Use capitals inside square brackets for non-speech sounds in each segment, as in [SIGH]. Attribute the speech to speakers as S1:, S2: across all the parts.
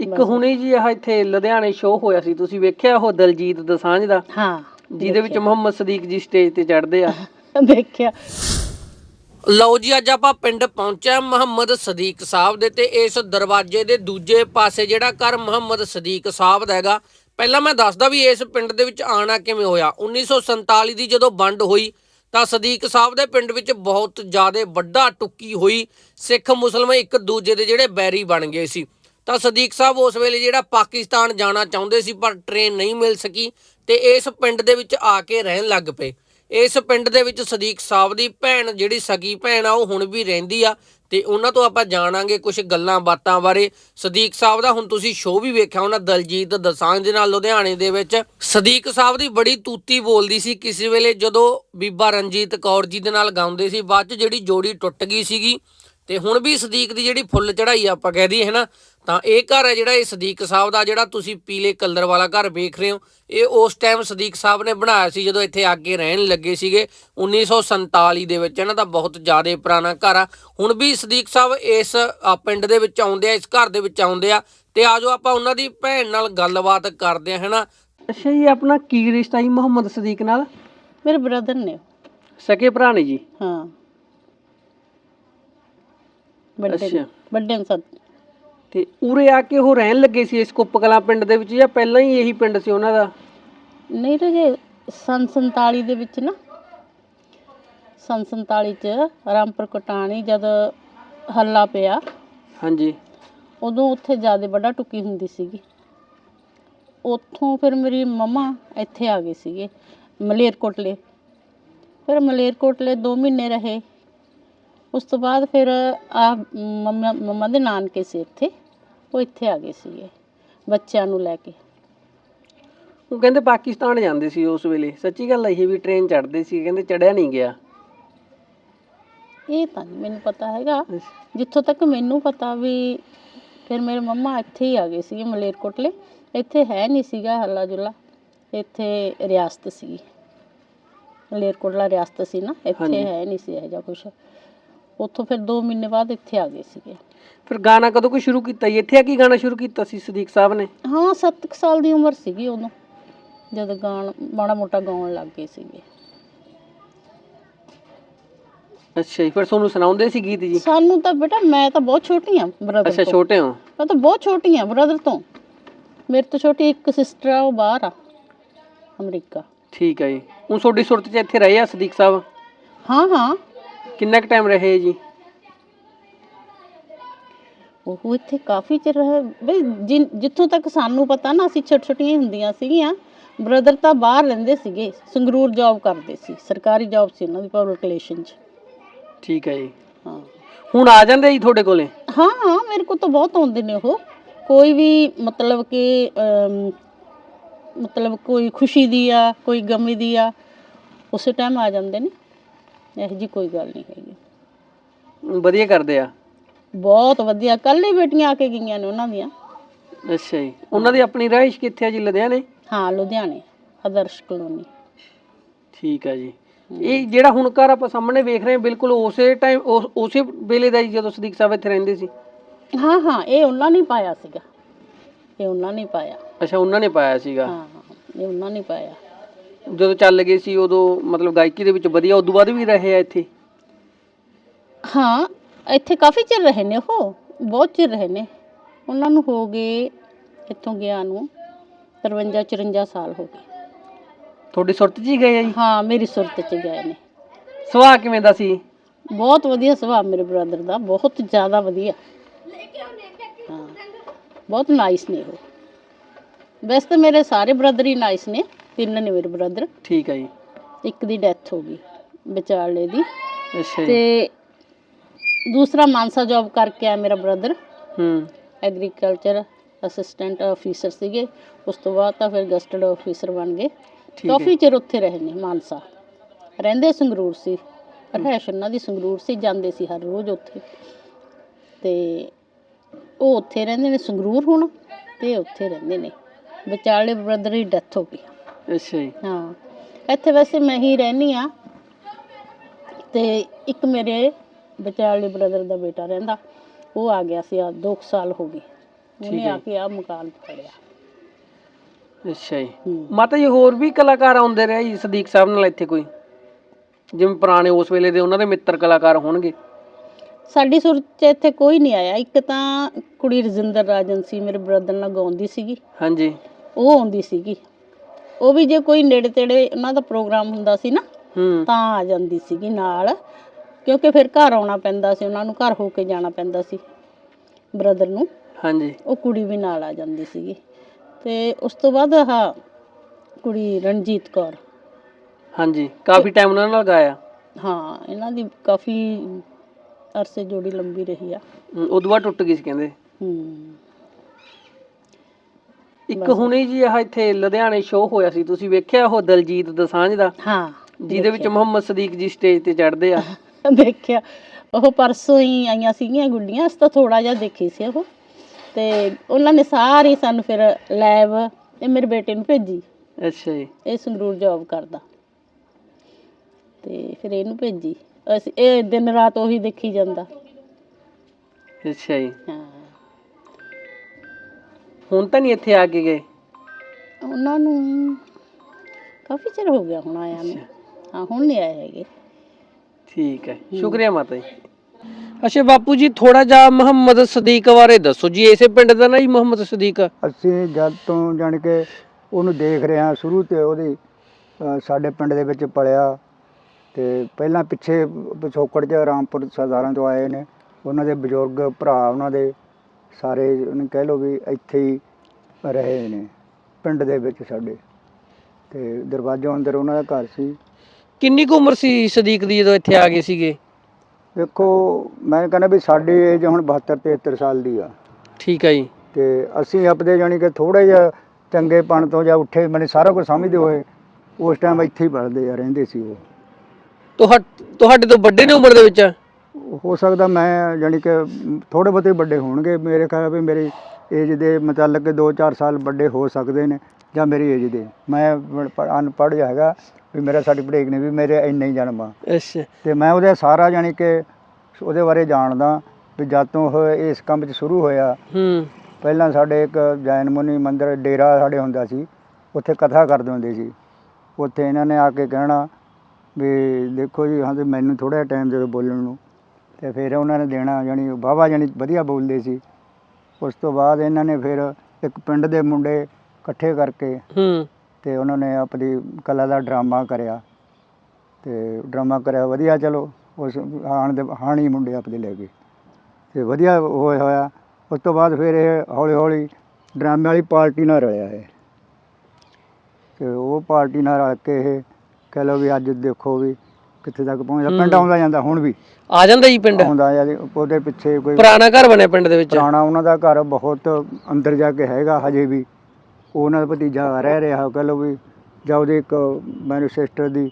S1: ਇੱਕ ਹੁਣੇ ਜੀ ਆਹ ਇੱਥੇ ਲੁਧਿਆਣੇ ਸ਼ੋਅ ਹੋਇਆ ਸੀ ਤੁਸੀਂ ਵੇਖਿਆ ਉਹ ਦਲਜੀਤ ਦਸਾਂਝ ਦਾ?
S2: ਹਾਂ
S1: ਜਿਹਦੇ ਵਿੱਚ ਮੁਹੰਮਦ ਸਦੀਕ ਜੀ ਸਟੇਜ ਤੇ ਚੜ੍ਹਦੇ ਆ। [LAUGHS]
S2: ਦੇਖਿਆ
S3: ਲਓ ਜੀ ਅੱਜ ਆਪਾਂ ਪਿੰਡ ਪਹੁੰਚਿਆ ਮੁਹੰਮਦ ਸਦੀਕ ਸਾਹਿਬ ਦੇ ਤੇ ਇਸ ਦਰਵਾਜ਼ੇ ਦੇ ਦੂਜੇ ਪਾਸੇ ਜਿਹੜਾ ਘਰ ਮੁਹੰਮਦ ਸਦੀਕ ਸਾਹਿਬ ਦਾ ਹੈਗਾ। ਪਹਿਲਾਂ ਮੈਂ ਦੱਸਦਾ ਵੀ ਇਸ ਪਿੰਡ ਦੇ ਵਿੱਚ ਆਣਾ ਕਿਵੇਂ ਹੋਇਆ। 1947 ਦੀ ਜਦੋਂ ਵੰਡ ਹੋਈ ਤਾਂ ਸਦੀਕ ਸਾਹਿਬ ਦੇ ਪਿੰਡ ਵਿੱਚ ਬਹੁਤ ਜ਼ਿਆਦਾ ਵੱਡਾ ਟੁੱਕੀ ਹੋਈ। ਸਿੱਖ ਮੁਸਲਮਾਨ ਇੱਕ ਦੂਜੇ ਦੇ ਜਿਹੜੇ ਬੈਰੀ ਬਣ ਗਏ ਸੀ। ਤਾਂ ਸਦੀਕ ਸਾਹਿਬ ਉਸ ਵੇਲੇ ਜਿਹੜਾ ਪਾਕਿਸਤਾਨ ਜਾਣਾ ਚਾਹੁੰਦੇ ਸੀ, ਪਰ ਟ੍ਰੇਨ ਨਹੀਂ ਮਿਲ ਸਕੀ ਤੇ ਇਸ ਪਿੰਡ ਦੇ ਵਿੱਚ ਆ ਕੇ ਰਹਿਣ ਲੱਗ ਪਏ। ਇਸ ਪਿੰਡ ਦੇ ਵਿੱਚ ਸਦੀਕ ਸਾਹਿਬ ਦੀ ਭੈਣ ਜਿਹੜੀ ਸਗੀ ਭੈਣ ਆ, ਉਹ ਹੁਣ ਵੀ ਰਹਿੰਦੀ ਆ ਤੇ ਉਹਨਾਂ ਤੋਂ ਆਪਾਂ ਜਾਣਾਂਗੇ ਕੁਝ ਗੱਲਾਂ ਬਾਤਾਂ ਬਾਰੇ। ਸਦੀਕ ਸਾਹਿਬ ਦਾ ਹੁਣ ਤੁਸੀਂ ਸ਼ੋਅ ਵੀ ਵੇਖਿਆ ਉਹਨਾਂ ਦਲਜੀਤ ਦਸਾਂਝ ਦੇ ਨਾਲ ਲੁਧਿਆਣੇ ਦੇ ਵਿੱਚ। ਸਦੀਕ ਸਾਹਿਬ ਦੀ ਬੜੀ ਤੂਤੀ ਬੋਲਦੀ ਸੀ, ਕਿਸੇ ਵੇਲੇ ਜਦੋਂ ਬੀਬਾ ਰਣਜੀਤ ਕੌਰ ਜੀ ਦੇ ਨਾਲ ਗਾਉਂਦੇ ਸੀ, ਬਾਅਦ ਚ ਜਿਹੜੀ ਜੋੜੀ ਟੁੱਟ ਗਈ ਸੀਗੀ ਤੇ ਹੁਣ ਵੀ ਸਦੀਕ ਦੀ ਜਿਹੜੀ ਫੁੱਲ ਚੜਾਈ ਆਪਾਂ ਕਹਿ ਦਈਏ ਹੈ ਨਾ ਤਾਂ ਇਹ ਘਰ ਹੈ ਜਿਹੜਾ ਇਹ ਸਦੀਕ ਸਾਹਿਬ ਦਾ ਜਿਹੜਾ ਤੁਸੀਂ ਪੀਲੇ ਕਲਰ ਵਾਲਾ ਘਰ ਵੇਖ ਰਹੇ ਹੋ। ਇਹ ਉਸ ਟਾਈਮ ਸਦੀਕ ਸਾਹਿਬ ਨੇ ਬਣਾਇਆ ਸੀ ਜਦੋਂ ਇੱਥੇ ਅੱਗੇ ਰਹਿਣ ਲੱਗੇ ਸੀਗੇ। 1947 ਦੇ ਵਿੱਚ ਇਹਨਾਂ ਦਾ ਬਹੁਤ ਜ਼ਿਆਦਾ ਪੁਰਾਣਾ ਘਰ ਆ। ਹੁਣ ਵੀ ਸਦੀਕ ਸਾਹਿਬ ਇਸ ਪਿੰਡ ਦੇ ਵਿੱਚ ਆਉਂਦੇ ਆ ਇਸ ਘਰ ਦੇ ਵਿੱਚ ਆਉਂਦੇ ਆ। ਤੇ ਆਜੋ ਆਪਾਂ ਉਹਨਾਂ ਦੀ ਭੈਣ ਨਾਲ ਗੱਲਬਾਤ ਕਰਦੇ ਆ ਹੈਨਾ?
S1: ਅੱਛਾ ਜੀ ਆਪਣਾ ਕੀ ਰਿਸ਼ਤਾ ਜੀ ਮੁਹੰਮਦ ਸਦੀਕ ਨਾਲ?
S2: ਮੇਰੇ ਬ੍ਰਦਰ ਨੇ।
S1: ਸਕੇ ਭਰਾ ਨੇ ਜੀ?
S2: ਹਾਂ। ਵੱਡੇ ਵੱਡੇ ਸਭ
S1: ਤੇ ਉਰੇ ਆ ਕੇ ਉਹ ਰਹਿਣ ਲੱਗੇ ਸੀ ਇਸ ਕੁੱਪ ਕਲਾਂ ਪਿੰਡ ਦੇ ਵਿੱਚ ਜਾਂ ਪਹਿਲਾਂ ਹੀ ਇਹੀ ਪਿੰਡ ਸੀ ਉਹਨਾਂ ਦਾ?
S2: ਨਹੀਂ ਰਹੇ ਸੰਨ 47 ਦੇ ਵਿੱਚ ਨਾ ਸੰਨ 47 ਚ ਰਾਮਪੁਰ ਕਟਾਣੀ ਜਦ ਹੱਲਾ ਪਿਆ
S1: ਹਾਂਜੀ।
S2: ਉਦੋਂ ਉੱਥੇ ਜ਼ਿਆਦਾ ਵੱਡਾ ਟੁੱਕੀ ਹੁੰਦੀ ਸੀਗੀ। ਉੱਥੋਂ ਫਿਰ ਮੇਰੀ ਮੰਮਾ ਇੱਥੇ ਆ ਗਏ ਸੀਗੇ ਮਲੇਰਕੋਟਲੇ। ਫਿਰ ਮਲੇਰਕੋਟਲੇ 2 ਮਹੀਨੇ ਰਹੇ। ਉਸ ਤੋਂ ਬਾਅਦ ਫਿਰ ਆ ਮੰਮਾ ਮੰਮਾ ਦੇ ਨਾਨਕੇ ਸੀ ਇੱਥੇ। ਉਹ ਇੱਥੇ ਆ ਗਏ ਸੀਗੇ ਬੱਚਿਆਂ ਨੂੰ ਲੈ ਕੇ।
S1: ਉਹ ਕਹਿੰਦੇ ਪਾਕਿਸਤਾਨ ਜਾਂਦੇ ਸੀ ਉਸ ਵੇਲੇ। ਸੱਚੀ ਗੱਲ ਹੈ ਇਹ ਵੀ ਟ੍ਰੇਨ ਚੜ੍ਹਦੇ ਸੀ ਕਹਿੰਦੇ ਚੜਿਆ ਨਹੀਂ ਗਿਆ।
S2: ਇਹ ਤਾਂ ਨਹੀਂ ਮੈਨੂੰ ਪਤਾ ਹੈਗਾ। ਜਿੱਥੋਂ ਤੱਕ ਮੈਨੂੰ ਪਤਾ ਵੀ ਫਿਰ ਮੇਰੇ ਮੰਮਾ ਇੱਥੇ ਹੀ ਆ ਗਏ ਸੀਗੇ ਮਲੇਰਕੋਟਲੇ। ਇੱਥੇ ਹੈ ਨਹੀਂ ਸੀਗਾ ਹੱਲਾ ਜੁਲਾ ਇੱਥੇ ਰਿਆਸਤ ਸੀ ਮਲੇਰਕੋਟਲਾ ਰਿਆਸਤ ਸੀ ਨਾ। ਇੱਥੇ ਹੈ ਨਹੀਂ ਸੀ ਇਹੋ ਜਿਹਾ ਕੁਛ। ਉੱਥੋਂ ਫਿਰ 2 ਮਹੀਨੇ ਬਾਅਦ ਇੱਥੇ ਆ ਗਏ ਸੀਗੇ।
S1: ਫਿਰ ਗਾਣਾ ਕਦੋਂ ਕੋਈ ਸ਼ੁਰੂ ਕੀਤਾ ਜੀ? ਇੱਥੇ ਆ ਕੀ ਗਾਣਾ ਸ਼ੁਰੂ ਕੀਤਾ ਸੀ ਸਦੀਕ ਸਾਹਿਬ ਨੇ?
S2: ਹਾਂ 7 ਸਾਲ ਦੀ ਉਮਰ ਸੀਗੀ ਉਦੋਂ ਜਦ ਗਾਣ ਮਾੜਾ ਮੋਟਾ ਗਾਉਣ ਲੱਗ ਗਏ ਸੀਗੇ।
S1: ਅੱਛਾ ਜੀ ਫਿਰ ਤੁਹਾਨੂੰ ਸੁਣਾਉਂਦੇ ਸੀ ਗੀਤ ਜੀ?
S2: ਸਾਨੂੰ ਤਾਂ ਬੇਟਾ ਮੈਂ ਤਾਂ ਬਹੁਤ ਛੋਟੀ ਆ ਬ੍ਰਦਰ
S1: ਅੱਛਾ
S2: ਤੋਂ।
S1: ਛੋਟੇ ਹੋ?
S2: ਮੈਂ ਤਾਂ ਬਹੁਤ ਛੋਟੀ ਆ ਬ੍ਰਦਰ ਤੋਂ। ਮੇਰੇ ਤੋਂ ਛੋਟੀ ਇੱਕ ਸਿਸਟਰ ਆ ਉਹ ਬਾਹਰ ਆ ਅਮਰੀਕਾ।
S1: ਠੀਕ ਹੈ ਜੀ। ਹੁਣ ਤੁਹਾਡੀ ਸੁਰਤ 'ਚ ਇੱਥੇ ਰਹੇ ਆ ਸਦੀਕ ਸਾਹਿਬ?
S2: ਹਾਂ ਹਾਂ।
S1: ਕਿੰਨਾ ਕੁ ਟਾਈਮ ਰਹੇ ਜੀ?
S2: ਉਹ ਇੱਥੇ ਕਾਫੀ ਚਿਰ ਰਹੇ। ਬਈ ਜਿਨ- ਜਿੱਥੋਂ ਤੱਕ ਸਾਨੂੰ ਪਤਾ ਨਾ ਅਸੀਂ ਛੋਟ ਛੋਟੀਆਂ ਹੀ ਹੁੰਦੀਆਂ ਸੀਗੀਆਂ। ਬ੍ਰਦਰ ਤਾਂ ਬਾਹਰ ਰਹਿੰਦੇ ਸੀਗੇ ਸੰਗਰੂਰ ਜੌਬ ਕਰਦੇ ਸੀ। ਸਰਕਾਰੀ ਜੌਬ ਸੀ ਉਹਨਾਂ ਦੀ ਪਬਲਿਕ ਰਿਲੇਸ਼ਨ 'ਚ।
S1: ਠੀਕ ਹੈ ਜੀ।
S2: ਹਾਂ।
S1: ਹੁਣ ਆ ਜਾਂਦੇ ਜੀ ਤੁਹਾਡੇ ਕੋਲੇ?
S2: ਹਾਂ ਹਾਂ ਮੇਰੇ ਕੋਲ ਤਾਂ ਬਹੁਤ ਆਉਂਦੇ ਨੇ ਉਹ। ਕੋਈ ਵੀ ਮਤਲਬ ਕਿ ਅਮ, ਮਤਲਬ ਕੋਈ ਖੁਸ਼ੀ ਦੀ ਆ ਕੋਈ ਗਮੀ ਦੀ ਆ ਉਸੇ ਟਾਈਮ ਆ ਜਾਂਦੇ ਨੇ। ਇਹੋ ਜੀ ਕੋਈ ਗੱਲ ਨਹੀਂ ਹੈਗੀ।
S1: ਵਧੀਆ ਕਰਦੇ ਆ।
S2: ਬਹੁਤ ਵਧੀਆ ਕੱਲ ਹੀ ਬੇਟੀਆਂ ਆ ਕੇ ਗਈਆਂ ਨੇ ਉਹਨਾਂ ਦੀਆਂ।
S1: ਅੱਛਾ ਜੀ ਉਹਨਾਂ ਦੀ ਆਪਣੀ ਰਿਹਾਇਸ਼ ਕਿੱਥੇ ਆ ਜੀ ਲੁਧਿਆਣੇ?
S2: ਹਾਂ ਲੁਧਿਆਣੇ ਆਦਰਸ਼ ਕਲੋਨੀ।
S1: ਠੀਕ ਹੈ ਜੀ। ਇਹ ਜਿਹੜਾ ਹੁਣ ਘਰ ਆਪਾਂ ਸਾਹਮਣੇ ਵੇਖ ਰਹੇ ਹਾਂ ਬਿਲਕੁਲ ਉਸੇ ਟਾਈਮ ਉਸੇ ਵੇਲੇ ਦਾ ਜੀ ਜਦੋਂ ਸਦੀਕ ਸਾਹਿਬ ਇੱਥੇ ਰਹਿੰਦੇ ਸੀ।
S2: ਹਾਂ ਹਾਂ ਇਹ ਉਹਨਾਂ ਨੇ ਪਾਇਆ ਸੀਗਾ। ਇਹ ਉਹਨਾਂ ਨੇ ਪਾਇਆ।
S1: ਅੱਛਾ ਉਹਨਾਂ ਨੇ ਪਾਇਆ ਸੀਗਾ?
S2: ਹਾਂ ਹਾਂ ਇਹ ਉਹਨਾਂ ਨੇ ਪਾਇਆ।
S1: ਜਦੋਂ ਚੱਲ ਗਏ ਸੀ ਉਦੋਂ ਮਤਲਬ ਗਾਇਕੀ ਦੇ ਵਿੱਚ ਵਧੀਆ ਉਦੋਂ ਬਾਅਦ ਵੀ ਰਹੇ ਆ ਇੱਥੇ?
S2: ਹਾਂ ਇੱਥੇ ਕਾਫੀ ਚਿਰ ਰਹੇ ਨੇ ਉਹ ਬਹੁਤ ਚਿਰ ਰਹੇ ਨੇ। ਉਹਨਾਂ ਨੂੰ ਹੋ ਗਏ ਇੱਥੋਂ ਗਿਆ ਨੂੰ 53 54 ਸਾਲ ਹੋ ਗਏ।
S1: ਤੁਹਾਡੀ ਸੁਰਤ 'ਚ ਹੀ ਗਏ ਆ ਜੀ?
S2: ਹਾਂ ਮੇਰੀ ਸੁਰਤ ਚ ਗਏ ਨੇ।
S1: ਸੁਭਾਅ ਕਿਵੇਂ ਦਾ ਸੀ?
S2: ਬਹੁਤ ਵਧੀਆ ਸੁਭਾਅ ਮੇਰੇ ਬ੍ਰਦਰ ਦਾ ਬਹੁਤ ਜ਼ਿਆਦਾ ਵਧੀਆ। ਹਾਂ ਬਹੁਤ ਨਾਈਸ ਨੇ ਉਹ। ਵੈਸੇ ਤਾਂ ਮੇਰੇ ਸਾਰੇ ਬ੍ਰਦਰ ਹੀ ਨਾਈਸ ਨੇ ਤਿੰਨ ਨੇ ਮੇਰੇ ਬ੍ਰਦਰ
S1: ਠੀਕ ਹੈ ਜੀ।
S2: ਇੱਕ ਦੀ ਡੈਥ ਹੋ ਗਈ ਵਿਚਾਲੇ ਦੀ।
S1: ਅੱਛਾ ਜੀ।
S2: ਤੇ ਦੂਸਰਾ ਮਾਨਸਾ ਜੌਬ ਕਰਕੇ ਆਇਆ ਮੇਰਾ ਬ੍ਰਦਰ
S1: ਹੂੰ।
S2: ਐਗਰੀਕਲਚਰ ਅਸਿਸਟੈਂਟ ਆਫੀਸਰ ਸੀਗੇ। ਉਸ ਤੋਂ ਬਾਅਦ ਤਾਂ ਫਿਰ ਗਸਟਡ ਆਫੀਸਰ ਬਣ ਗਏ।
S1: ਠੀਕ ਹੈ।
S2: ਕਾਫੀ ਚਿਰ ਉੱਥੇ ਰਹੇ ਨੇ ਮਾਨਸਾ। ਰਹਿੰਦੇ ਸੰਗਰੂਰ ਸੀ। ਰਹਿਸ਼ ਉਹਨਾਂ ਦੀ ਸੰਗਰੂਰ ਸੀ ਜਾਂਦੇ ਸੀ ਹਰ ਰੋਜ਼ ਉੱਥੇ। ਤੇ ਉਹ ਉੱਥੇ ਰਹਿੰਦੇ ਨੇ ਸੰਗਰੂਰ ਹੁਣ ਤੇ ਉੱਥੇ ਰਹਿੰਦੇ ਨੇ। ਵਿਚਾਲੇ ਬ੍ਰਦਰ ਦੀ ਡੈਥ ਹੋ ਗਈ।
S1: ਅੱਛਾ ਜੀ।
S2: ਹਾਂ। ਇੱਥੇ ਵੈਸੇ ਮੈਂ ਹੀ ਰਹਿਨੀ ਆ ਤੇ ਇੱਕ ਮੇਰੇ ਵਿਚਾਲੇ ਬ੍ਰਦਰ ਦਾ ਬੇਟਾ ਰਹਿੰਦਾ ਉਹ ਆ ਗਿਆ ਸੀ ਆ 2 ਸਾਲ ਹੋ ਗਏ। ਉਹਨੇ ਆ ਕੇ ਆ ਮਕਾਨ ਫੜਿਆ
S1: ਅੱਛਾ ਜੀ। ਮਾਤਾ ਜੀ ਹੋਰ ਵੀ ਕਲਾਕਾਰ ਆਉਂਦੇ ਰਹੇ ਜੀ ਸਦੀਕ ਸਾਹਿਬ ਨਾਲ ਇੱਥੇ ਕੋਈ? ਜਿਵੇਂ ਪੁਰਾਣੇ ਉਸ ਵੇਲੇ ਦੇ ਉਹਨਾਂ ਦੇ ਮਿੱਤਰ ਕਲਾਕਾਰ ਹੋਣਗੇ।
S2: ਸਾਡੀ ਸੁਰ ਚ ਇੱਥੇ ਕੋਈ ਨਹੀਂ ਆਇਆ। ਇੱਕ ਤਾਂ ਕੁੜੀ ਰਜਿੰਦਰ ਰਾਜਨ ਸੀ ਮੇਰੇ ਬ੍ਰਦਰ ਨਾਲ ਗਾਉਂਦੀ ਸੀਗੀ।
S1: ਹਾਂਜੀ।
S2: ਉਹ ਆਉਂਦੀ ਸੀਗੀ। ਉਹ ਵੀ ਜੇ ਕੋਈ ਨੇੜੇ ਤੇੜੇ ਉਹਨਾਂ ਦਾ ਪ੍ਰੋਗਰਾਮ ਹੁੰਦਾ ਸੀ ਨਾ ਤਾਂ ਆ ਜਾਂਦੀ ਸੀਗੀ ਨਾਲ। ਕਿਉਂਕਿ ਫਿਰ ਘਰ ਆਉਣਾ ਪੈਂਦਾ ਸੀ ਉਹਨਾਂ ਨੂੰ ਘਰ ਹੋ ਕੇ ਜਾਣਾ ਪੈਂਦਾ ਸੀ। ਬ੍ਰਦਰ ਨੂੰ।
S1: ਹਾਂਜੀ।
S2: ਉਹ ਕੁੜੀ ਵੀ ਨਾਲ ਆ ਜਾਂਦੀ ਸੀਗੀ। ਤੇ ਉਸ ਤੋਂ ਬਾਅਦ ਆਹ ਕੁੜੀ ਰਣਜੀਤ ਕੌਰ।
S1: ਹਾਂਜੀ ਕਾਫੀ ਟਾਈਮ ਉਹਨਾਂ ਨਾਲ ਗਾਇਆ।
S2: ਹਾਂ ਇਹਨਾਂ ਦੀ ਕਾਫੀ ਅਰਸੇ ਜੋੜੀ ਲੰਬੀ ਰਹੀ ਆ।
S1: ਉਦੋਂ ਬਾਅਦ ਟੁੱਟ ਗਈ ਸੀ ਕਹਿੰਦੇ।
S2: ਹੂੰ।
S1: ਇੱਕ ਹੁਣੇ ਜੀ ਆਹ ਇੱਥੇ ਲੁਧਿਆਣੇ ਸ਼ੋਅ ਹੋਇਆ ਸੀ ਤੁਸੀਂ ਵੇਖਿਆ ਉਹ ਦਲਜੀਤ ਦਸਾਂਝ ਦਾ?
S2: ਹਾਂ
S1: ਜਿਹਦੇ ਵਿੱਚ ਮੁਹੰਮਦ ਸਦੀਕ ਜੀ ਸਟੇਜ ਤੇ ਚੜ੍ਹਦੇ ਆ। [LAUGHS]
S2: ਦੇਖਿਆ। ਉਹ ਪਰਸੋਂ ਹੀ ਆਈਆਂ ਸੀਗੀਆਂ ਗੁੱਡੀਆਂ ਅਸੀਂ ਤਾਂ ਥੋੜਾ ਜਿਹਾ ਦੇਖੀ ਸੀ ਉਹ। ਤੇ ਉਹਨਾਂ ਨੇ ਸਾਰੀ ਸਾਨੂੰ ਫਿਰ ਲੈਬ ਇਹ ਮੇਰੇ ਬੇਟੇ ਨੂੰ ਭੇਜੀ।
S1: ਅੱਛਾ ਜੀ।
S2: ਇਹ ਸੰਗਰੂਰ ਜੌਬ ਕਰਦਾ। ਤੇ ਫਿਰ ਇਹਨੂੰ ਭੇਜੀ। ਅਸੀਂ ਇਹ ਦਿਨ ਰਾਤ ਉਹੀ ਦੇਖੀ ਜਾਂਦਾ।
S1: ਅੱਛਾ ਜੀ।
S2: ਹਾਂ।
S1: ਹੁਣ ਤਾਂ ਨਹੀਂ ਇੱਥੇ ਆ ਕੇ ਗਏ?
S2: ਉਹਨਾਂ ਨੂੰ ਕਾਫੀ ਚਿਰ ਹੋ ਗਿਆ ਹੁਣ ਆਇਆ ਨੂੰ। ਹਾਂ ਹੁਣ ਨਹੀਂ ਆਏ ਹੈਗੇ।
S1: ਠੀਕ ਹੈ। ਸ਼ੁਕਰੀਆ ਮਾਤਾ ਜੀ। ਅੱਛਾ ਬਾਪੂ ਜੀ ਥੋੜਾ ਜਿਹਾ ਮੁਹੰਮਦ ਸਦੀਕ ਬਾਰੇ ਦੱਸੋ ਜੀ ਇਸੇ ਪਿੰਡ ਦਾ ਨਾ ਜੀ ਮੁਹੰਮਦ ਸਦੀਕ?
S4: ਅਸੀਂ ਜਦ ਤੋਂ ਜਾਣ ਕੇ ਉਹਨੂੰ ਦੇਖ ਰਹੇ ਹਾਂ ਸ਼ੁਰੂ ਤੇ ਉਹਦੀ ਅ, ਸਾਡੇ ਪਿੰਡ ਦੇ ਵਿੱਚ ਪਲਿਆ ਤੇ ਪਹਿਲਾਂ ਪਿੱਛੇ ਪਿਛੋਕੜ ਚ ਰਾਮਪੁਰ ਸਰਦਾਰਾਂ ਤੋਂ ਆਏ ਨੇ। ਉਹਨਾਂ ਦੇ ਬਜ਼ੁਰਗ ਭਰਾ ਉਹਨਾਂ ਦੇ ਸਾਰੇ ਉਹਨੂੰ ਕਹਿ ਲਓ ਵੀ ਇੱਥੇ ਹੀ ਰਹੇ ਨੇ ਪਿੰਡ ਦੇ ਵਿੱਚ ਸਾਡੇ। ਤੇ ਦਰਵਾਜ਼ਾ ਅੰਦਰ ਉਹਨਾਂ ਦਾ ਘਰ ਸੀ।
S1: ਕਿੰਨੀ ਕੁ ਉਮਰ ਸੀ ਸਦੀਕ ਦੀ ਜਦੋਂ ਇੱਥੇ ਆ ਗਏ ਸੀਗੇ?
S4: ਵੇਖੋ ਮੈਂ ਕਹਿੰਦਾ ਵੀ ਸਾਡੀ ਏਜ ਹੁਣ 72 73 ਸਾਲ ਦੀ ਆ।
S1: ਠੀਕ ਹੈ ਜੀ।
S4: ਤੇ ਅਸੀਂ ਆਪਦੇ ਜਾਣੀ ਕਿ ਥੋੜਾ ਜਿਹਾ ਚੰਗੇਪਣ ਤੋਂ ਜਾਂ ਉੱਠੇ ਮੈਨੂੰ ਸਾਰਾ ਕੁਝ ਸਮਝਦੇ ਹੋਏ ਉਸ ਟਾਈਮ ਇੱਥੇ ਹੀ ਪੜ੍ਹਦੇ ਆ ਰਹਿੰਦੇ ਸੀ ਉਹ।
S1: ਤੁਹਾ ਤੁਹਾਡੇ ਤੋਂ ਵੱਡੇ ਨੇ ਉਮਰ ਦੇ ਵਿੱਚ?
S4: ਹੋ ਸਕਦਾ ਮੈਂ ਜਾਣੀ ਕਿ ਥੋੜੇ ਬਹੁਤੇ ਵੱਡੇ ਹੋਣਗੇ। ਮੇਰੇ ਖਿਆਲ ਵੀ ਮੇਰੀ ਏਜ ਦੇ ਮੁਤਲਕ 2-4 ਸਾਲ ਵੱਡੇ ਹੋ ਸਕਦੇ ਨੇ। ਜਾਂ ਮੇਰੀ ਏਜ ਦੇ। ਮੈਂ ਅਨਪੜ੍ਹ ਜਿਹਾ ਹੈਗਾ ਵੀ ਮੇਰਾ ਸਰਟੀਫਿਕੇਟ ਨਹੀਂ ਵੀ ਮੇਰੇ ਇੰਨੇ ਹੀ ਜਨਮ ਆ।
S1: ਅੱਛਾ।
S4: ਤੇ ਮੈਂ ਉਹਦੇ ਸਾਰਾ ਜਾਣੀ ਕਿ ਉਹਦੇ ਬਾਰੇ ਜਾਣਦਾ ਵੀ ਜਦ ਤੋਂ ਉਹ ਇਸ ਕੰਮ 'ਚ ਸ਼ੁਰੂ ਹੋਇਆ
S1: ਹੂੰ।
S4: ਪਹਿਲਾਂ ਸਾਡੇ ਇੱਕ ਜੈਨ ਮੁਨੀ ਮੰਦਿਰ ਡੇਰਾ ਸਾਡੇ ਹੁੰਦਾ ਸੀ ਉੱਥੇ ਕਥਾ ਕਰਦੇ ਹੁੰਦੇ ਸੀ। ਉੱਥੇ ਇਹਨਾਂ ਨੇ ਆ ਕੇ ਕਹਿਣਾ ਵੀ ਦੇਖੋ ਜੀ ਹਾਂ ਤੇ ਮੈਨੂੰ ਥੋੜਾ ਟਾਈਮ ਦੇ ਦਿਓ ਬੋਲਣ ਨੂੰ ਤੇ ਫਿਰ ਉਹਨਾਂ ਨੇ ਦੇਣਾ ਯਾਨੀ ਵਾਹਵਾ ਯਾਨੀ ਵਧੀਆ ਬੋਲਦੇ ਸੀ। ਉਸ ਤੋਂ ਬਾਅਦ ਇਹਨਾਂ ਨੇ ਫਿਰ ਇੱਕ ਪਿੰਡ ਦੇ ਮੁੰਡੇ ਇਕੱਠੇ ਕਰਕੇ
S1: ਹੂੰ।
S4: ਤੇ ਉਹਨਾਂ ਨੇ ਆਪਣੀ ਕਲਾ ਦਾ ਡਰਾਮਾ ਕਰਿਆ। ਤੇ ਡਰਾਮਾ ਕਰਿਆ ਵਧੀਆ ਚਲੋ ਉਸ ਹਾਣ ਦੇ ਹਾਣੀ ਮੁੰਡੇ ਆਪਦੇ ਲੈ ਗਏ। ਤੇ ਵਧੀਆ ਹੋਇਆ ਹੋਇਆ। ਉਸ ਤੋਂ ਬਾਅਦ ਫਿਰ ਇਹ ਹੌਲੀ ਹੌਲੀ ਡਰਾਮੇ ਵਾਲੀ ਪਾਰਟੀ ਨਾਲ ਰਲਿਆ ਇਹ। ਤੇ ਉਹ ਪਾਰਟੀ ਨਾਲ ਰਲ ਕੇ ਇਹ ਕਹਿ ਲਓ ਵੀ ਅੱਜ ਦੇਖੋ ਵੀ ਕਿੱਥੇ ਤੱਕ ਪਹੁੰਚਦਾ ਪਿੰਡ। ਆਉਂਦਾ ਜਾਂਦਾ ਹੁਣ ਵੀ।
S1: ਆ ਜਾਂਦਾ ਜੀ ਪਿੰਡ।
S4: ਆਉਂਦਾ ਜਾਂ ਉਹਦੇ ਪਿੱਛੇ ਕੋਈ
S1: ਪੁਰਾਣਾ ਘਰ ਬਣਿਆ ਪਿੰਡ ਦੇ ਵਿੱਚ।
S4: ਪੁਰਾਣਾ ਉਹਨਾਂ ਦਾ ਘਰ ਬਹੁਤ ਅੰਦਰ ਜਾ ਕੇ ਹੈਗਾ ਹਜੇ ਵੀ। ਉਹਨਾਂ ਦਾ ਭਤੀਜਾ ਰਹਿ ਰਿਹਾ ਕਹ ਲਓ ਵੀ ਜਾਂ ਉਹਦੇ ਇੱਕ ਮੈਨੂੰ ਸਿਸਟਰ ਦੀ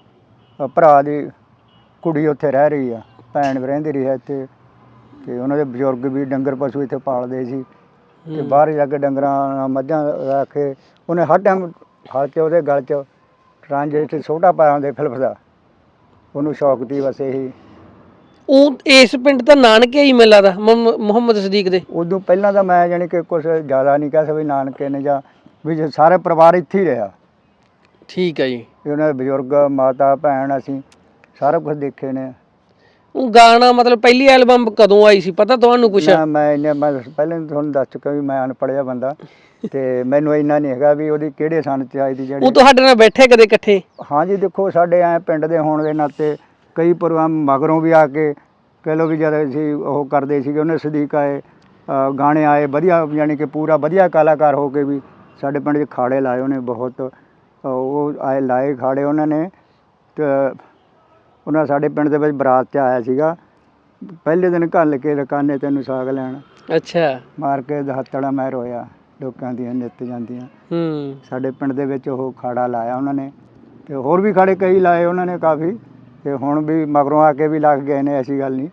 S4: ਅ, ਭਰਾ ਦੀ ਕੁੜੀ ਉੱਥੇ ਰਹਿ ਰਹੀ ਆ ਭੈਣ ਵੀ ਰਹਿੰਦੀ ਰਹੀ ਹੈ ਇੱਥੇ ਤੇ ਉਹਨਾਂ ਦੇ ਬਜ਼ੁਰਗ ਵੀ ਡੰਗਰ ਪਸ਼ੂ ਇੱਥੇ ਪਾਲਦੇ ਸੀ ਤੇ
S1: ਹੂੰ।
S4: ਬਾਹਰ ਜਾ ਕੇ ਡੰਗਰਾਂ ਨਾਲ ਮੱਝਾਂ ਰੱਖ ਕੇ ਉਹਨੇ ਹਰ ਟਾਈਮ ਹਲ 'ਚ ਉਹਦੇ ਗਲ 'ਚ ਰਾਂਝੇ 'ਚ ਛੋਟਾ ਪਾਇਆ ਹੁੰਦੇ ਫਿਲਪ ਦਾ। ਉਹਨੂੰ ਸ਼ੌਕ ਤੀ ਬਸ ਇਹੀ।
S1: ਉਹ ਇਸ ਪਿੰਡ ਦਾ ਨਾਨਕੇ ਹੀ ਮੇਲਾ ਦਾ ਮੁਹੰਮਦ ਸਦੀਕ ਦੇ।
S4: ਉਦੋਂ ਪਹਿਲਾਂ ਤਾਂ ਮੈਂ ਜਾਣੀ ਕਿ ਕੁਝ ਜ਼ਿਆਦਾ ਨਹੀਂ ਕਹਿ ਸਕਦਾ ਨਾਨਕੇ ਨੇ ਜਾਂ ਵੀ ਜੇ ਸਾਰੇ ਪਰਿਵਾਰ ਇੱਥੇ ਹੀ ਰਿਹਾ।
S1: ਠੀਕ ਹੈ ਜੀ।
S4: ਵੀ ਉਹਨਾਂ ਦੇ ਬਜ਼ੁਰਗ ਮਾਤਾ ਭੈਣ ਅਸੀਂ ਸਾਰਾ ਕੁਝ ਦੇਖੇ ਨੇ।
S1: ਉਹ ਗਾਣਾ ਮਤਲਬ ਪਹਿਲੀ ਐਲਬਮ ਕਦੋਂ ਆਈ ਸੀ? ਪਤਾ ਤੁਹਾਨੂੰ ਕੁਛ?
S4: ਮੈਂ ਮੈਂ ਇੰਨੇ ਮੈਂ ਪਹਿਲਾਂ ਹੀ ਤੁਹਾਨੂੰ ਦੱਸ ਚੁੱਕਾ ਵੀ ਮੈਂ ਅਨਪੜ੍ਹਿਆ ਬੰਦਾ ਤੇ ਮੈਨੂੰ ਇੰਨਾ ਨਹੀਂ ਹੈਗਾ ਵੀ ਉਹਦੀ ਕਿਹੜੇ ਸਨ ਚ ਆਈ ਦੀ ਜਿਹੜੀ
S1: ਉਹ ਤੁਹਾਡੇ ਨਾਲ ਬੈਠੇ ਕਦੇ ਇਕੱਠੇ?
S4: ਹਾਂਜੀ ਦੇਖੋ ਸਾਡੇ ਐ ਪਿੰਡ ਦੇ ਹੋਣ ਦੇ ਨਾਤੇ ਕਈ ਪ੍ਰੋਗਰਾਮ ਮਗਰੋਂ ਵੀ ਆ ਕੇ ਕਹਿ ਲਓ ਵੀ ਜਦ ਅਸੀਂ ਉਹ ਕਰਦੇ ਸੀਗੇ ਉਹਨੇ ਸਦੀਕ ਆਏ ਅ, ਗਾਣੇ ਆਏ ਵਧੀਆ ਯਾਨੀ ਕਿ ਪੂਰਾ ਵਧੀਆ ਕਲਾਕਾਰ ਹੋ ਕੇ ਵੀ ਸਾਡੇ ਪਿੰਡ 'ਚ ਖਾੜੇ ਲਾਏ ਉਹਨੇ ਬਹੁਤ। ਉਹ ਆਏ ਲਾਏ ਖਾੜੇ ਉਹਨਾਂ ਨੇ ਤੇ ਉਹਨਾਂ ਸਾਡੇ ਪਿੰਡ ਦੇ ਵਿੱਚ ਬਰਾਤ 'ਚ ਆਇਆ ਸੀਗਾ। ਪਹਿਲੇ ਦਿਨ ਘੱਲ ਕੇ ਰਕਾਨੇ ਤੈਨੂੰ ਸਾਗ ਲੈਣ।
S1: ਅੱਛਾ।
S4: ਮਾਰ ਕੇ ਹੱਥੜਾ ਮੈਂ ਰੋਇਆ ਲੋਕਾਂ ਦੀਆਂ ਨਿੱਤ ਜਾਂਦੀਆਂ।
S1: ਹੂੰ।
S4: ਸਾਡੇ ਪਿੰਡ ਦੇ ਵਿੱਚ ਉਹ ਖਾੜਾ ਲਾਇਆ ਉਹਨਾਂ ਨੇ ਤੇ ਹੋਰ ਵੀ ਖਾੜੇ ਕਈ ਲਾਏ ਉਹਨਾਂ ਨੇ ਕਾਫੀ। ਤੇ ਹੁਣ ਵੀ ਮਗਰੋਂ ਆ ਕੇ ਵੀ ਲੱਗ ਗਏ ਨੇ ਐਸੀ ਗੱਲ ਨਹੀਂ।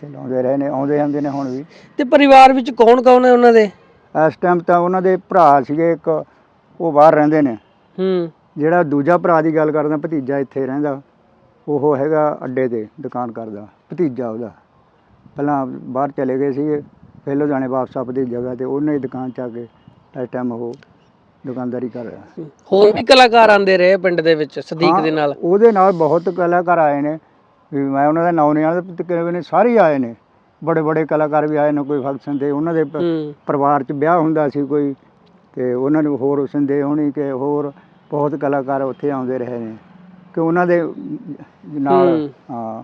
S4: ਤੇ ਲਾਉਂਦੇ ਰਹੇ ਨੇ ਆਉਂਦੇ ਜਾਂਦੇ ਨੇ ਹੁਣ ਵੀ।
S1: ਤੇ ਪਰਿਵਾਰ ਵਿੱਚ ਕੌਣ ਕੌਣ ਹੈ ਉਹਨਾਂ ਦੇ?
S4: ਇਸ ਟਾਈਮ ਤਾਂ ਉਹਨਾਂ ਦੇ ਭਰਾ ਸੀਗੇ ਇੱਕ ਉਹ ਬਾਹਰ ਰਹਿੰਦੇ ਨੇ।
S1: ਹੂੰ।
S4: ਜਿਹੜਾ ਦੂਜਾ ਭਰਾ ਦੀ ਗੱਲ ਕਰਦਾ ਭਤੀਜਾ ਇੱਥੇ ਰਹਿੰਦਾ ਉਹ ਹੈਗਾ ਅੱਡੇ ਤੇ ਦੁਕਾਨ ਕਰਦਾ ਭਤੀਜਾ ਉਹਦਾ। ਪਹਿਲਾਂ ਬਾਹਰ ਚਲੇ ਗਏ ਸੀਗੇ ਫਿਰ ਲੁਧਿਆਣੇ ਵਾਪਸ ਆਪਣੀ ਜਗ੍ਹਾ ਤੇ ਉਹਨੇ ਹੀ ਦੁਕਾਨ 'ਚ ਆ ਕੇ ਇਸ ਟਾਈਮ ਉਹ ਦੁਕਾਨਦਾਰੀ ਕਰ ਰਿਹਾ।
S1: ਹੋਰ ਵੀ ਕਲਾਕਾਰ ਆਂਦੇ ਰਹੇ ਪਿੰਡ ਦੇ ਵਿੱਚ ਸਦੀਕ ਦੇ ਨਾਲ?
S4: ਉਹਦੇ ਨਾਲ ਬਹੁਤ ਕਲਾਕਾਰ ਆਏ ਨੇ। ਵੀ ਮੈਂ ਉਹਨਾਂ ਦਾ ਨਾਮ ਨਹੀਂ ਜਾਣਦਾ ਤਕਰੀਬਨ ਨੇ ਸਾਰੇ ਹੀ ਆਏ ਨੇ। ਬੜੇ ਬੜੇ ਕਲਾਕਾਰ ਵੀ ਆਏ ਨੇ ਕੋਈ ਫੰਕਸ਼ਨ ਤੇ ਉਹਨਾਂ ਦੇ ਪ-
S1: ਹੂੰ
S4: ਪਰਿਵਾਰ 'ਚ ਵਿਆਹ ਹੁੰਦਾ ਸੀ ਕੋਈ ਤੇ ਉਹਨਾਂ ਨੂੰ ਹੋਰ ਸੰਦੇ ਹੋਣੀ ਕਿ ਹੋਰ ਬਹੁਤ ਕਲਾਕਾਰ ਉੱਥੇ ਆਉਂਦੇ ਰਹੇ ਨੇ ਕਿ ਉਹਨਾਂ ਦੇ ਨਾਲ
S1: ਹੂੰ।
S4: ਹਾਂ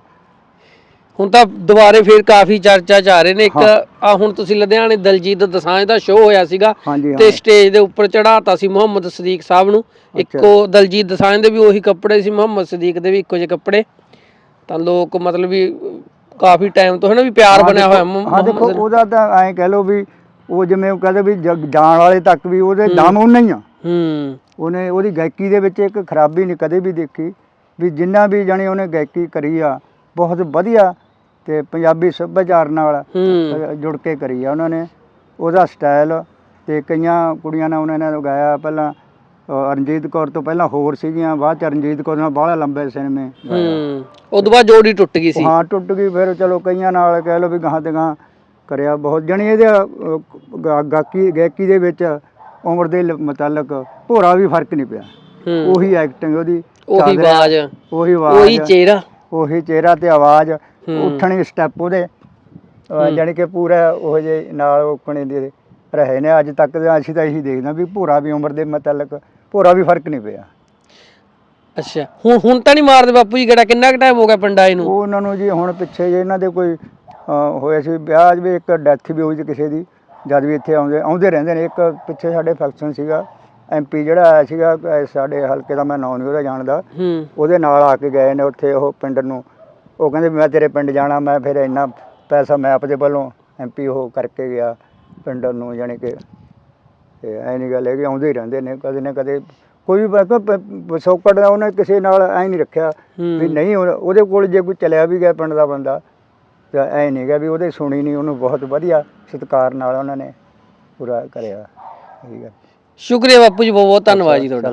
S1: ਹੁਣ ਤਾਂ ਦੁਬਾਰੇ ਫੇਰ ਕਾਫੀ ਚਰਚਾ ਚ ਆ ਰਹੇ ਨੇ ਇੱਕ
S4: ਹਾਂ।
S1: ਆ ਹੁਣ ਤੁਸੀਂ ਲੁਧਿਆਣੇ ਦਲਜੀਤ ਦੋਸਾਂਝ ਦਾ ਸ਼ੋਅ ਹੋਇਆ ਸੀਗਾ
S4: ਹਾਂਜੀ
S1: ਤੇ ਸਟੇਜ ਦੇ ਉੱਪਰ ਚੜਾਤਾ ਸੀ ਮੁਹੰਮਦ ਸਦੀਕ ਸਾਹਿਬ ਨੂੰ ਇੱਕੋ ਦਲਜੀਤ ਦੋਸਾਂਝ ਦੇ ਵੀ ਉਹੀ ਕੱਪੜੇ ਸੀ ਮੁਹੰਮਦ ਸਦੀਕ ਦੇ ਵੀ ਇੱਕੋ ਜਿਹੇ ਕੱਪੜੇ ਤਾਂ ਲੋਕ ਮਤਲਬ ਵੀ ਕਾਫੀ ਟਾਈਮ ਤੋਂ ਹੈ ਨਾ ਵੀ ਪਿਆਰ ਬਣਿਆ
S4: ਦੇਖੋ-
S1: ਹੋਇਆ
S4: ਹਾਂ ਦੇਖੋ
S1: ਮੁਹੰਮਦ
S4: ਉਹਦਾ ਤਾਂ ਐਂ ਕਹਿ ਲਓ ਵੀ ਉਹ ਜਿਵੇਂ ਉਹ ਕਹਿੰਦੇ ਵੀ ਜਗ- ਜਾਣ ਵਾਲੇ ਤੱਕ ਵੀ ਉਹਦੇ ਦਮ ਉਹਨਾਂ ਹੀ ਆ।
S1: ਹੂੰ।
S4: ਉਹਨੇ ਉਹਦੀ ਗਾਇਕੀ ਦੇ ਵਿੱਚ ਇੱਕ ਖਰਾਬੀ ਨਹੀਂ ਕਦੇ ਵੀ ਦੇਖੀ ਵੀ ਜਿੰਨਾ ਵੀ ਜਾਣੀ ਉਹਨੇ ਗਾਇਕੀ ਕਰੀ ਆ ਬਹੁਤ ਵਧੀਆ ਤੇ ਪੰਜਾਬੀ ਸੱਭਿਆਚਾਰ ਨਾਲ
S1: ਹੂੰ।
S4: ਅ, ਜੁੜ ਕੇ ਕਰੀ ਆ ਉਹਨਾਂ ਨੇ। ਉਹਦਾ ਸਟਾਈਲ ਤੇ ਕਈਆਂ ਕੁੜੀਆਂ ਨੇ ਉਹਨਾਂ ਨੇ ਗਾਇਆ ਪਹਿਲਾਂ ਰਣਜੀਤ ਕੌਰ ਤੋਂ ਪਹਿਲਾਂ ਹੋਰ ਸੀਗੀਆਂ ਬਾਅਦ ਚ ਰਣਜੀਤ ਕੌਰ ਨਾਲ ਬਾਹਲਾ ਲੰਬੇ ਸਿਨੇਮੇ।
S1: ਹੂੰ ਉਦੋਂ ਬਾਅਦ ਜੋੜੀ ਟੁੱਟ ਗਈ ਸੀ।
S4: ਹਾਂ ਟੁੱਟ ਗਈ ਫਿਰ ਚਲੋ ਕਈਆਂ ਨਾਲ ਕਹਿ ਲਓ ਵੀ ਗਾਹਾਂ ਤੇ ਗਾਹਾਂ ਕਰਿਆ ਬਹੁਤ। ਜਣੀ ਇਹਦੇ ਅ, ਗਾ- ਗਾਇਕੀ ਦੇ ਵਿੱਚ ਉਮਰ ਦੇ ਲ- ਮੁਤਲਕ ਭੋਰਾ ਵੀ ਫ਼ਰਕ ਨਹੀਂ ਪਿਆ।
S1: ਹੂੰ।
S4: ਉਹੀ ਐਕਟਿੰਗ ਉਹਦੀ
S1: ਉਹੀ ਆਵਾਜ਼।
S4: ਉਹੀ
S1: ਉਹੀ
S4: ਆਵਾਜ਼
S1: ਚਿਹਰਾ।
S4: ਉਹੀ ਚਿਹਰਾ ਤੇ ਆਵਾਜ਼
S1: ਹੂੰ।
S4: ਉੱਠਣੀ ਸਟੈਪ ਉਹਦੇ। ਅ, ਜਾਣੀ ਕਿ ਪੂਰਾ ਉਹ ਜੇ ਨਾਲ ਉੱਕਣੇ ਦੇ ਰਹੇ ਨੇ ਅੱਜ ਤੱਕ ਤਾਂ ਅਸੀਂ ਤਾਂ ਇਹੀ ਦੇਖਦੇ ਹਾਂ ਵੀ ਭੋਰਾ ਵੀ ਉਮਰ ਦੇ ਮੁਤਲਕ ਭੋਰਾ ਵੀ ਫ਼ਰਕ ਨਹੀਂ ਪਿਆ।
S1: ਅੱਛਾ ਹੁਣ ਹੁਣ ਤਾਂ ਨਹੀਂ ਮਾਰਦੇ ਬਾਪੂ ਜੀ ਕਿਹੜਾ ਕਿੰਨਾ ਕੁ ਟਾਈਮ ਹੋ ਗਿਆ ਪਿੰਡ ਨੂੰ?
S4: ਉਹ ਉਹਨਾਂ ਨੂੰ ਜੀ ਹੁਣ ਪਿੱਛੇ ਜੇ ਇਹਨਾਂ ਦੇ ਕੋਈ ਅ, ਹੋਇਆ ਸੀ ਵਿਆਹ ਵੀ ਇੱਕ ਡੈਥ ਵੀ ਹੋਈ ਸੀ ਕਿਸੇ ਦੀ ਜਦ ਵੀ ਇੱਥੇ ਆਉਂਦੇ ਆਉਂਦੇ ਰਹਿੰਦੇ ਨੇ। ਇੱਕ ਪਿੱਛੇ ਸਾਡੇ ਫੰਕਸ਼ਨ ਸੀਗਾ ਐਮਪੀ ਜਿਹੜਾ ਆਇਆ ਸੀਗਾ ਅ, ਸਾਡੇ ਹਲਕੇ ਦਾ ਮੈਂ ਨਾਂ ਨਹੀਂ ਉਹਦਾ ਜਾਣਦਾ।
S1: ਹੂੰ।
S4: ਉਹਦੇ ਨਾਲ ਆ ਕੇ ਗਏ ਨੇ ਉੱਥੇ ਉਹ ਪਿੰਡ ਨੂੰ। ਉਹ ਕਹਿੰਦੇ ਵੀ ਮੈਂ ਤੇਰੇ ਪਿੰਡ ਜਾਣਾ ਮੈਂ ਫਿਰ ਇੰਨਾ ਪੈਸਾ ਮੈਂ ਆਪਦੇ ਵੱਲੋਂ ਐਮਪੀ ਉਹ ਕਰਕੇ ਗਿਆ। ਪਿੰਡ ਨੂੰ ਜਾਣੀ ਕਿ ਤੇ ਐ ਨਹੀਂ ਗੱਲ ਹੈ ਕਿ ਆਉਂਦੇ ਹੀ ਰਹਿੰਦੇ ਨੇ ਕਦੇ ਨਾ ਕਦੇ ਕੋਈ ਵੀ ਸੌਕੜ ਦਾ ਉਹਨੇ ਕਿਸੇ ਨਾਲ ਐ ਨਹੀਂ ਰੱਖਿਆ ਵੀ ਨਹੀਂ ਉਹ- ਉਹਦੇ ਕੋਲ ਜੇ ਕੋਈ ਚਲਿਆ ਵੀ ਗਿਆ ਪਿੰਡ ਦਾ ਬੰਦਾ ਤਾਂ ਐ ਨਹੀਂ ਗਾ ਵੀ ਉਹਦੇ ਸੁਣੀ ਨਹੀਂ ਉਹਨੂੰ ਬਹੁਤ ਵਧੀਆ ਸਤਿਕਾਰ ਨਾਲ ਉਹਨਾਂ ਨੇ ਪੂਰਾ ਕਰਿਆ। ਠੀਕ ਹੈ।
S1: ਸ਼ੁਕਰੀਆ ਬਾਪੂ ਜੀ ਬਹੁਤ ਬਹੁਤ ਧੰਨਵਾਦ ਜੀ ਤੁਹਾਡਾ।